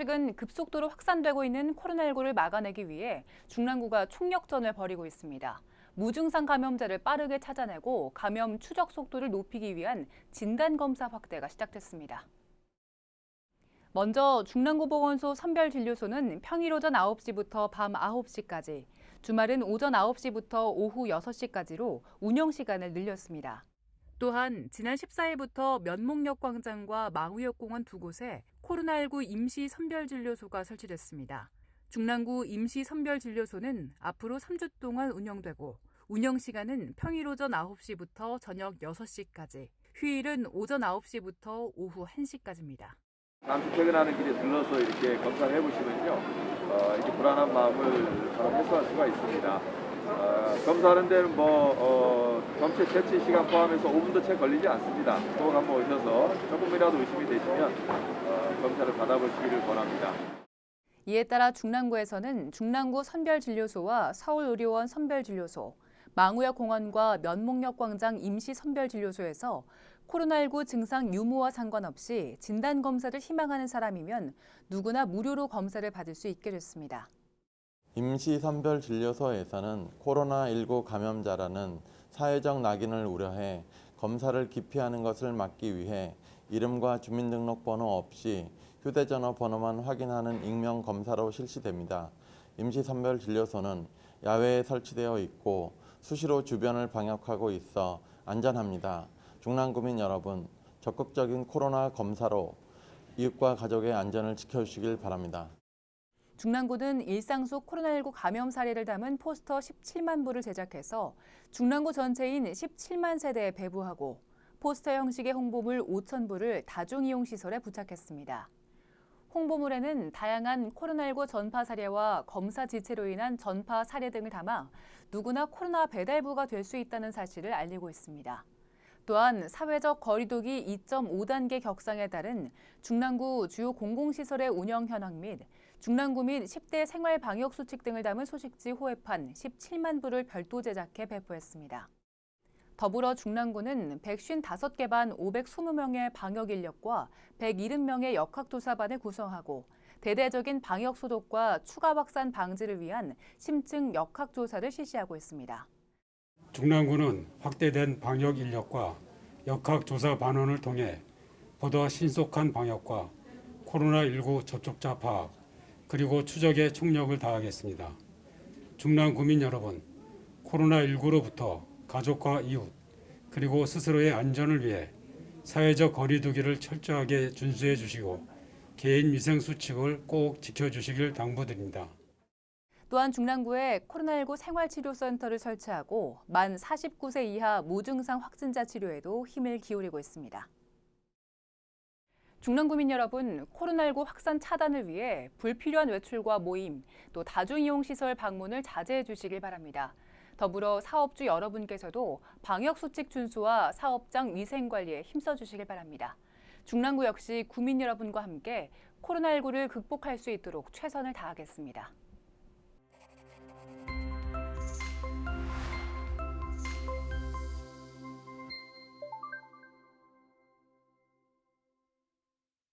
최근 급속도로 확산되고 있는 코로나19를 막아내기 위해 중랑구가 총력전을 벌이고 있습니다. 무증상 감염자를 빠르게 찾아내고 감염 추적 속도를 높이기 위한 진단검사 확대가 시작됐습니다. 먼저 중랑구 보건소 선별진료소는 평일 오전 9시부터 밤 9시까지, 주말은 오전 9시부터 오후 6시까지로 운영 시간을 늘렸습니다. 또한 지난 14일부터 면목역 광장과 마구역 공원 두 곳에 코로나19 임시 선별진료소가 설치됐습니다. 중랑구 임시 선별진료소는 앞으로 3주 동안 운영되고 운영 시간은 평일 오전 9시부터 저녁 6시까지, 휴일은 오전 9시부터 오후 1시까지입니다. 잠시 퇴근하는 길에 들러서 이렇게 검사를 해보시면요, 어, 이렇게 불안한 마음을 바로 해소할 수가 있습니다. 어, 검사하는 데는 뭐 어, 전체 채취 시간 포함해서 5분도 채 걸리지 않습니다. 꼭 한번 오셔서 조금이라도 의심이 되시면 어, 검사를 받아보시기를 권합니다. 이에 따라 중랑구에서는 중랑구 선별진료소와 서울의료원 선별진료소, 망우역 공원과 면목역 광장 임시 선별진료소에서 코로나19 증상 유무와 상관없이 진단검사를 희망하는 사람이면 누구나 무료로 검사를 받을 수 있게 됐습니다. 임시선별진료소에서는 코로나19 감염자라는 사회적 낙인을 우려해 검사를 기피하는 것을 막기 위해 이름과 주민등록번호 없이 휴대전화 번호만 확인하는 익명 검사로 실시됩니다. 임시선별진료소는 야외에 설치되어 있고 수시로 주변을 방역하고 있어 안전합니다. 중랑구민 여러분, 적극적인 코로나 검사로 이웃과 가족의 안전을 지켜주시길 바랍니다. 중랑구는 일상 속 코로나19 감염 사례를 담은 포스터 17만 부를 제작해서 중랑구 전체인 17만 세대에 배부하고 포스터 형식의 홍보물 5천 부를 다중이용 시설에 부착했습니다. 홍보물에는 다양한 코로나19 전파 사례와 검사 지체로 인한 전파 사례 등을 담아 누구나 코로나 배달부가 될 수 있다는 사실을 알리고 있습니다. 또한 사회적 거리두기 2.5단계 격상에 따른 중랑구 주요 공공시설의 운영 현황 및 중랑구 및 10대 생활 방역 수칙 등을 담은 소식지 호외판 17만 부를 별도 제작해 배포했습니다. 더불어 중랑구는 155개 반 520명의 방역 인력과 170명의 역학조사반을 구성하고 대대적인 방역 소독과 추가 확산 방지를 위한 심층 역학조사를 실시하고 있습니다. 중랑구는 확대된 방역 인력과 역학 조사 반원을 통해 보다 신속한 방역과 코로나19 접촉자 파악 그리고 추적에 총력을 다하겠습니다. 중랑 구민 여러분, 코로나19로부터 가족과 이웃 그리고 스스로의 안전을 위해 사회적 거리두기를 철저하게 준수해 주시고 개인 위생 수칙을 꼭 지켜 주시길 당부드립니다. 또한 중랑구에 코로나19 생활치료센터를 설치하고 만 49세 이하 무증상 확진자 치료에도 힘을 기울이고 있습니다. 중랑구민 여러분, 코로나19 확산 차단을 위해 불필요한 외출과 모임, 또 다중이용시설 방문을 자제해 주시길 바랍니다. 더불어 사업주 여러분께서도 방역수칙 준수와 사업장 위생관리에 힘써 주시길 바랍니다. 중랑구 역시 구민 여러분과 함께 코로나19를 극복할 수 있도록 최선을 다하겠습니다.